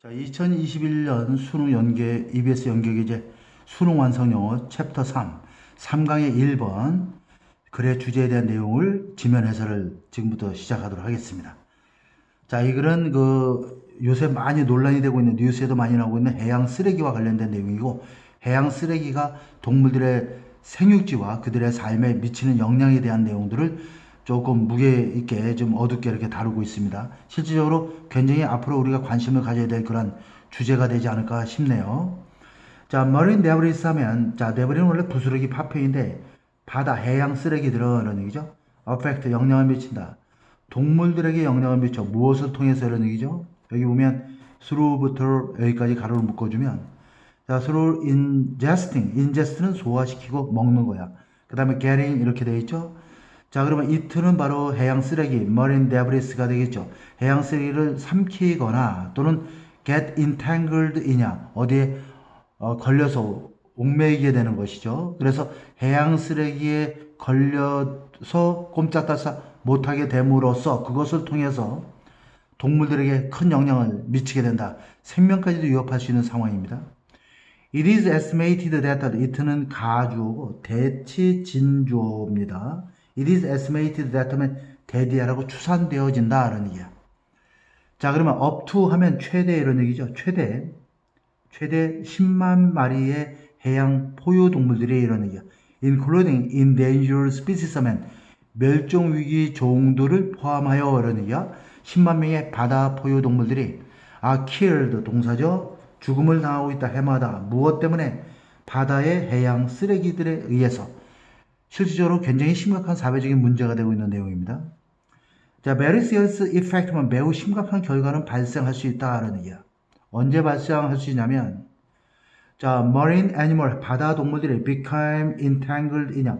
자, 2021년 수능 연계 EBS 연계기제 수능 완성 영어 챕터 3 3강의 1번 글의 주제에 대한 내용을 지면 해설을 지금부터 시작하도록 하겠습니다. 자, 이 글은 그 요새 많이 논란이 되고 있는 뉴스에도 많이 나오고 있는 해양 쓰레기와 관련된 내용이고 해양 쓰레기가 동물들의 생육지와 그들의 삶에 미치는 영향에 대한 내용들을 조금 무게 있게 좀 어둡게 이렇게 다루고 있습니다. 실질적으로 굉장히 앞으로 우리가 관심을 가져야 될 그런 주제가 되지 않을까 싶네요. 자, 머린 데브리스 하면, 자, 데브리는 원래 부스러기 파편인데, 바다, 해양 쓰레기들은 이런 얘기죠. 어펙트, 영향을 미친다. 동물들에게 영향을 미쳐. 무엇을 통해서 이런 얘기죠? 여기 보면, through부터 여기까지 가로를 묶어주면, 자, through ingesting. ingest는 소화시키고 먹는 거야. 그 다음에 getting 이렇게 되어 있죠. 자, 그러면 이트는 바로 해양 쓰레기, marine debris가 되겠죠. 해양 쓰레기를 삼키거나 또는 get entangled 이냐, 어디에 어, 걸려서 옥매이게 되는 것이죠. 그래서 해양 쓰레기에 걸려서 꼼짝달싹 못하게 됨으로써 그것을 통해서 동물들에게 큰 영향을 미치게 된다. 생명까지도 위협할 수 있는 상황입니다. It is estimated that it는 가주어고 대치 진주어입니다. It is estimated that 하면 대디하라고 추산되어진다 라는 얘기야. 자 그러면 up to 하면 최대 이런 얘기죠. 최대 최대 10만 마리의 해양 포유 동물들이 이런 얘기야. including endangered species 하면 멸종 위기 종들을 포함하여 이런 얘기야. 10만 명의 바다 포유 동물들이 are killed 동사죠. 죽음을 당하고 있다 해마다 무엇 때문에 바다의 해양 쓰레기들에 의해서 실질적으로 굉장히 심각한 사회적인 문제가 되고 있는 내용입니다. 자, very serious effect면 매우 심각한 결과는 발생할 수 있다라는 얘기야. 언제 발생할 수 있냐면, 자, marine animal, 바다 동물들이 become entangled 이냐.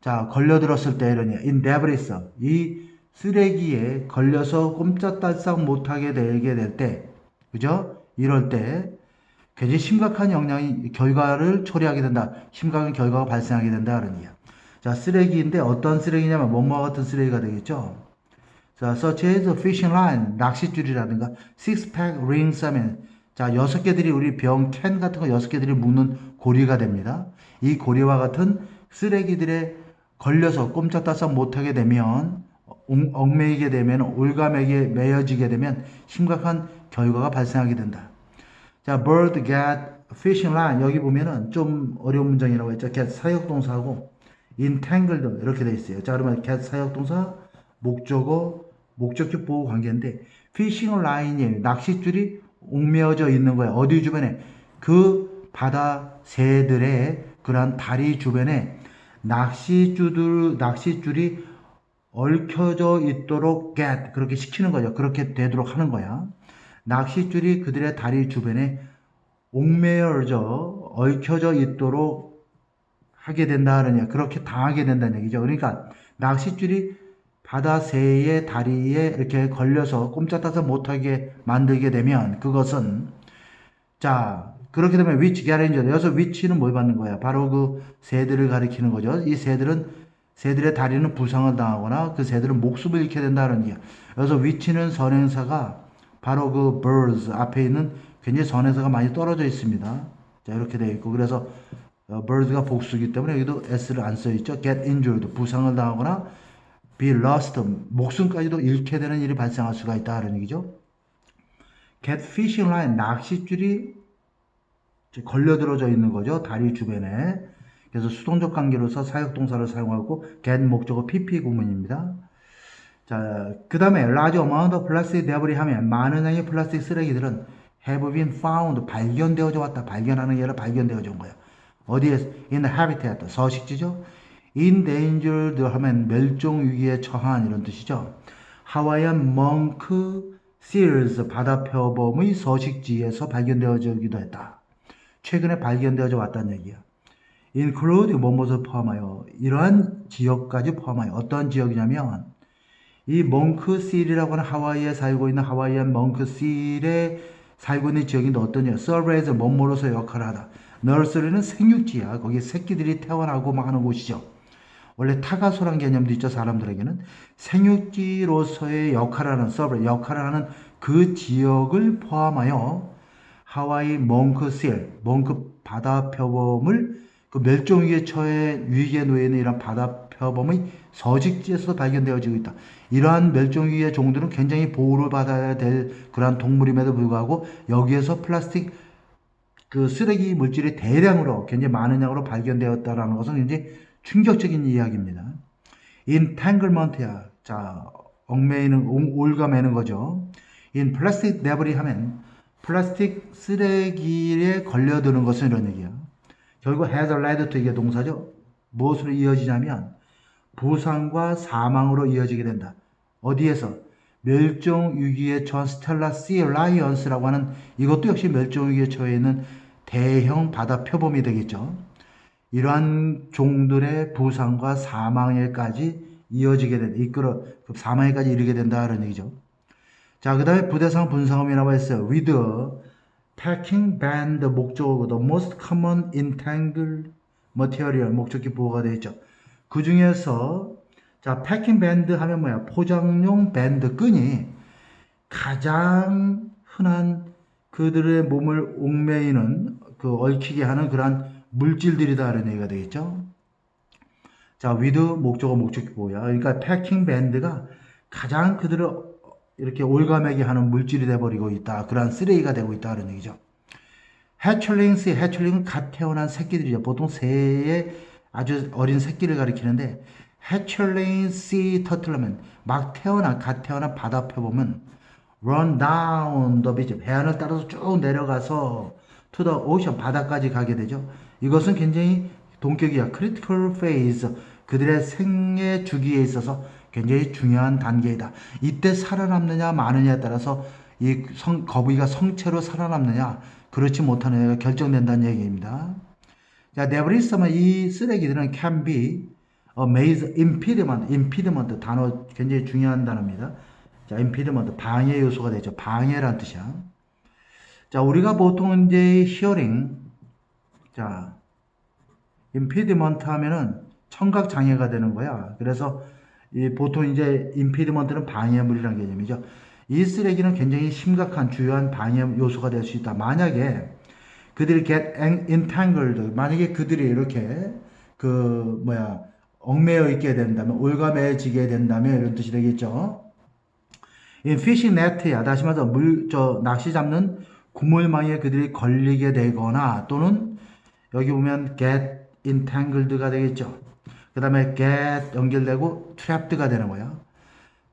자, 걸려들었을 때 이러냐. in debris, 이 쓰레기에 걸려서 꼼짝달싹 못하게 되게 될 때, 그죠? 이럴 때, 굉장히 심각한 영향이, 결과를 초래하게 된다. 심각한 결과가 발생하게 된다는 얘기야. 자, 쓰레기인데 어떤 쓰레기냐면 뭐뭐 같은 쓰레기가 되겠죠. 자, such as fishing line, 낚싯줄이라든가 six-pack rings 하면 자, 여섯 개들이 우리 병, 캔 같은 거 여섯 개들이 묶는 고리가 됩니다. 이 고리와 같은 쓰레기들에 걸려서 꼼짝달싹 못하게 되면 엉- 얽매이게 되면 올가매게 매여지게 되면 심각한 결과가 발생하게 된다. 자, bird get fishing line 여기 보면은 좀 어려운 문장이라고 했죠. get 사역동사하고 entangled 이렇게 돼 있어요. 자, 그러면 get 사역동사 목적어 목적격 보호 관계인데 fishing line이에요. 낚싯줄이 옥매어져 있는 거예요. 어디 주변에 그 바다 새들의 그러한 다리 주변에 낚싯줄들 낚싯줄이 얽혀져 있도록 get 그렇게 시키는 거죠. 그렇게 되도록 하는 거야. 낚싯줄이 그들의 다리 주변에 옥매어져 얽혀져 있도록 하게 얘기, 그렇게 당하게 된다는 얘기죠. 그러니까 낚싯줄이 바다 새의 다리에 이렇게 걸려서 꼼짝달싹 못하게 만들게 되면 그것은 자 그렇게 되면 위치 게렌저 여기서 위치는 뭘 받는 거야? 바로 그 새들을 가리키는 거죠. 이 새들은 새들의 다리는 부상을 당하거나 그 새들은 목숨을 잃게 된다는 얘기야. 여기서 위치는 선행사가 바로 그 birds 앞에 있는 굉장히 선행사가 많이 떨어져 있습니다. 자 이렇게 되어 있고 그래서 어, birds가 복수기 때문에 여기도 s를 안 써 있죠. get injured 부상을 당하거나 be lost 목숨까지도 잃게 되는 일이 발생할 수가 있다는 얘기죠. get fishing line 낚싯줄이 걸려들어져 있는 거죠. 다리 주변에. 그래서 수동적 관계로서 사역동사를 사용하고 get 목적어 pp 구문입니다. 자, 그 다음에 large amount of plastic debris 하면 많은 양의 플라스틱 쓰레기들은 have been found 발견되어져 왔다. 발견하는 게 아니라 발견되어져 온 거야. 어디에 in the habitat 서식지죠. endangered 하면 멸종 위기에 처한 이런 뜻이죠. 하와이안 멍크 seals 바다 표범의 서식지에서 발견되어지기도 했다. 최근에 발견되어져 왔다는 얘기야. include 뭐뭇을 포함하여 이러한 지역까지 포함하여 어떤 지역이냐면 이 멍크 실이라고 하는 하와이에 살고 있는 하와이안 멍크 실에 살고 있는 지역인데 어떤 지역? 서브에서 뭐뭐로서 역할을 하다. 널스리는 생육지야. 거기 새끼들이 태어나고 막 하는 곳이죠. 원래 타가소란 개념도 있죠. 사람들에게는 생육지로서의 역할을 하는 서브 역할을 하는 그 지역을 포함하여 하와이 멍크실, 멍크 바다 표범을 그 멸종 위기에 처해 위기에 놓여 있는 이런 바다 표범의 서식지에서 발견되어지고 있다. 이러한 멸종 위기의 종들은 굉장히 보호를 받아야 될 그러한 동물임에도 불구하고 여기에서 플라스틱 그 쓰레기 물질이 대량으로 굉장히 많은 양으로 발견되었다라는 것은 굉장히 충격적인 이야기입니다. entanglement야. 자, 얽매이는 옹- 올가매는 거죠. in plastic debris 하면 플라스틱 쓰레기에 걸려드는 것은 이런 얘기야. 결국 led to 이게 동사죠. 무엇으로 이어지냐면 부상과 사망으로 이어지게 된다. 어디에서? 멸종 위기에 처한 스텔라 씨 라이언스라고 하는 이것도 역시 멸종 위기에 처해 있는 대형 바다 표범이 되겠죠. 이러한 종들의 부상과 사망에까지 이어지게 된다. 이끌어 그 사망에까지 이르게 된다는 얘기죠. 자, 그 다음에 부대상 분상음이라고 했어요. with packing band 목적어고 the most common entangled material 목적기 보호가 되어 있죠. 그 중에서 자, 패킹 밴드 하면 뭐야? 포장용 밴드 끈이 가장 흔한 그들의 몸을 옥매이는 그 얽히게 하는 그러한 물질들이다 라는 얘기가 되겠죠. 자, 위드 목적어 목적기 보호야. 그러니까 패킹 밴드가 가장 그들을 이렇게 올가매게 하는 물질이 돼버리고 있다. 그러한 쓰레기가 되고 있다는 얘기죠. 해철링스, 해철링은 갓 태어난 새끼들이죠. 보통 새의 아주 어린 새끼를 가리키는데 해철링 씨 터틀러면 막 태어난 갓 태어난 바다 펴보면 run down the beach 해안을 따라서 쭉 내려가서 to the ocean 바다까지 가게 되죠. 이것은 굉장히 동격이야. critical phase 그들의 생애 주기에 있어서 굉장히 중요한 단계이다. 이때 살아남느냐 마느냐에 따라서 이 성, 거북이가 성체로 살아남느냐 그렇지 못하느냐가 결정된다는 얘기입니다. 자, 네브리스면 이 쓰레기들은 can be a major impediment, impediment 단어 굉장히 중요한 단어입니다. 자, impediment 방해 요소가 되죠. 방해란 뜻이야. 자, 우리가 보통 이제 hearing 자, impediment 하면은 청각 장애가 되는 거야. 그래서 이 보통 이제 임피드먼트는 방해물이라는 개념이죠. 이 쓰레기는 굉장히 심각한 주요한 방해 요소가 될 수 있다. 만약에 그들이 get entangled, 만약에 그들이 이렇게 그 뭐야 얽매여 있게 된다면 올가매지게 된다면 이런 뜻이 되겠죠. in fishing net야 다시 말해서 물 저 낚시 잡는 구물망이에 그들이 걸리게 되거나 또는 여기 보면 get entangled가 되겠죠. 그 다음에 get 연결되고 trapped가 되는 거예요.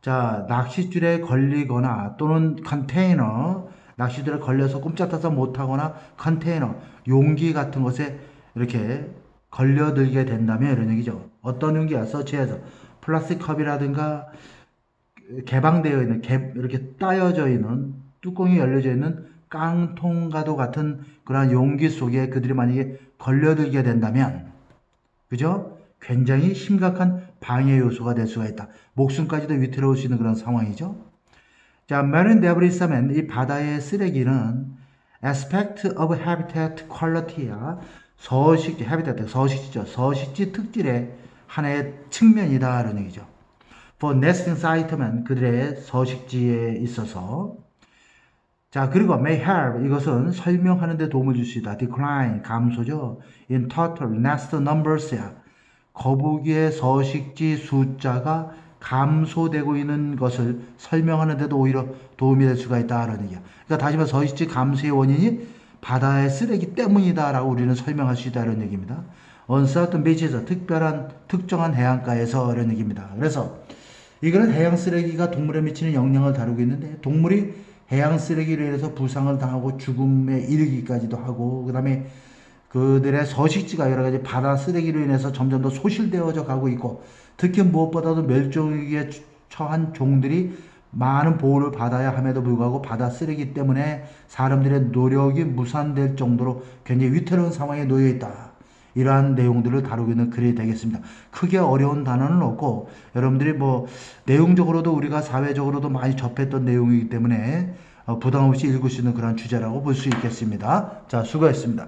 자, 낚싯줄에 걸리거나 또는 컨테이너, 낚싯줄에 걸려서 꼼짝다서 못하거나 컨테이너, 용기 같은 것에 이렇게 걸려들게 된다면 이런 얘기죠. 어떤 용기야? 서치해서 플라스틱 컵이라든가 개방되어 있는, 개, 이렇게 따여져 있는, 뚜껑이 열려져 있는 깡통과도 같은 그러한 용기 속에 그들이 만약에 걸려들게 된다면, 그죠? 굉장히 심각한 방해 요소가 될 수가 있다. 목숨까지도 위태로울 수 있는 그런 상황이죠. 자, marine debris 하면 이 바다의 쓰레기는 aspect of habitat quality야. 서식지, habitat, 서식지죠. 서식지 특질의 하나의 측면이다. 이런 얘기죠. for nesting site면 그들의 서식지에 있어서 자, 그리고 may have 이것은 설명하는 데 도움을 줄 수 있다. decline 감소죠. in total nest numbers야. 거북이의 서식지 숫자가 감소되고 있는 것을 설명하는 데도 오히려 도움이 될 수가 있다 라는 얘기야. 그러니까 다시 말해 서식지 감소의 원인이 바다의 쓰레기 때문이다라고 우리는 설명할 수 있다는 얘기입니다. uncertain beach에서 특별한 특정한 해안가에서 이런 얘기입니다. 그래서 이거는 해양 쓰레기가 동물에 미치는 영향을 다루고 있는데 동물이 해양 쓰레기로 인해서 부상을 당하고 죽음에 이르기까지도 하고 그다음에 그들의 서식지가 여러 가지 바다 쓰레기로 인해서 점점 더 소실되어져 가고 있고 특히 무엇보다도 멸종위기에 처한 종들이 많은 보호를 받아야 함에도 불구하고 바다 쓰레기 때문에 사람들의 노력이 무산될 정도로 굉장히 위태로운 상황에 놓여 있다. 이러한 내용들을 다루고 있는 글이 되겠습니다. 크게 어려운 단어는 없고 여러분들이 뭐 내용적으로도 우리가 사회적으로도 많이 접했던 내용이기 때문에 어, 부담 없이 읽을 수 있는 그런 주제라고 볼 수 있겠습니다. 자, 수고했습니다.